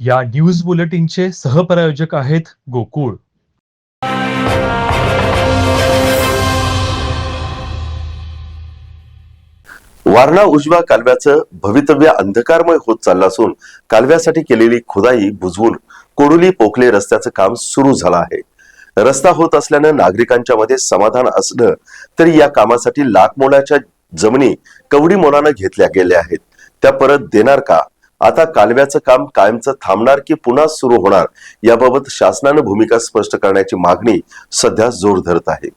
या न्यूज बुलेटिनचे सहप्रायोजक आहेत गोकुळ. वारणा उजव्या कालव्याचं भवितव्य अंधकारमय होत चाललं असून कालव्यासाठी केलेली खुदाई बुजवून कोडुली पोखले रस्त्याचं काम सुरू झालं आहे. रस्ता होत असल्यानं नागरिकांच्या मध्ये समाधान असलं तरी या कामासाठी लाखमोलाच्या जमिनी कवडी मोलानं घेतल्या गेल्या आहेत. त्या परत देणार का? आता कालव्याचं काम कायमचं थांबणार की पुन्हा सुरू होणार याबाबत शासनानं भूमिका स्पष्ट करण्याची मागणी सध्या जोर धरत आहे.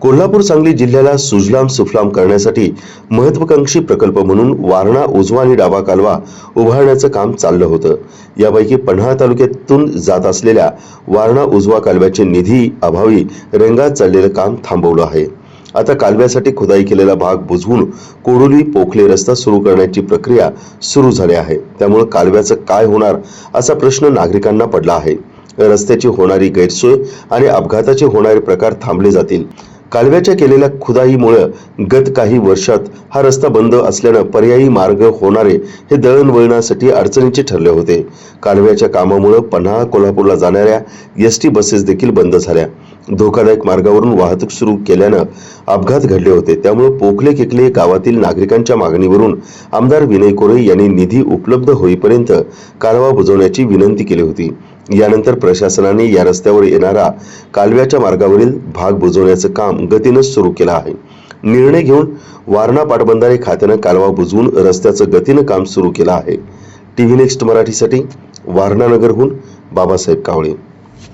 कोल्हापूर सांगली जिल्ह्याला सुजलाम सुफलाम करण्यासाठी महत्वाकांक्षी प्रकल्प म्हणून वारणा उजवा आणि डावा कालवा उभारण्याचं काम चाललं होतं. यापैकी पन्हाळा तालुक्यातून जात असलेल्या वारणा उजवा कालव्याचे निधी अभावी रेंगात चाललेलं काम थांबवलं आहे. आता कालव्यासाठी खुदाई केलेला भाग बुजवून कोडोली पोखले रस्ता सुरू करण्याची प्रक्रिया सुरू झाली आहे. त्यामुळे कालव्याचं काय होणार असा प्रश्न नागरिकांना पडला आहे. रस्त्याची होणारी गैरसोय आणि अपघाताचे होणारे प्रकार थांबले जातील. कालव्याच्या केलेल्या खुदाईमुळं गत काही वर्षात हा रस्ता बंद असल्यानं पर्यायी मार्ग होणारे हे दळणवळणासाठी अडचणीचे ठरले होते. कालव्याच्या कामामुळं पन्हाळा कोल्हापूरला जाणाऱ्या एस टी बसेस देखील बंद झाल्या. धोकादायक मार्गावरून वाहतूक सुरू केल्यानं अपघात घडले होते. त्यामुळे पोखले किकले गावातील नागरिकांच्या मागणीवरून आमदार विनय कोरे यांनी निधी उपलब्ध होईपर्यंत कालवा बुजवण्याची विनंती केली होती. यानंतर प्रशासनाने या रस्त्यावर येणारा कालव्याच्या मार्गावरील भाग बुजवण्याचं काम गतीनं सुरू केलं आहे. निर्णय घेऊन वारणा पाटबंधारे खात्यानं कालवा बुजवून रस्त्याचं गतीनं काम सुरू केलं आहे. टी व्ही नेक्स्ट मराठीसाठी वारणानगरहून बाबासाहेब कावळे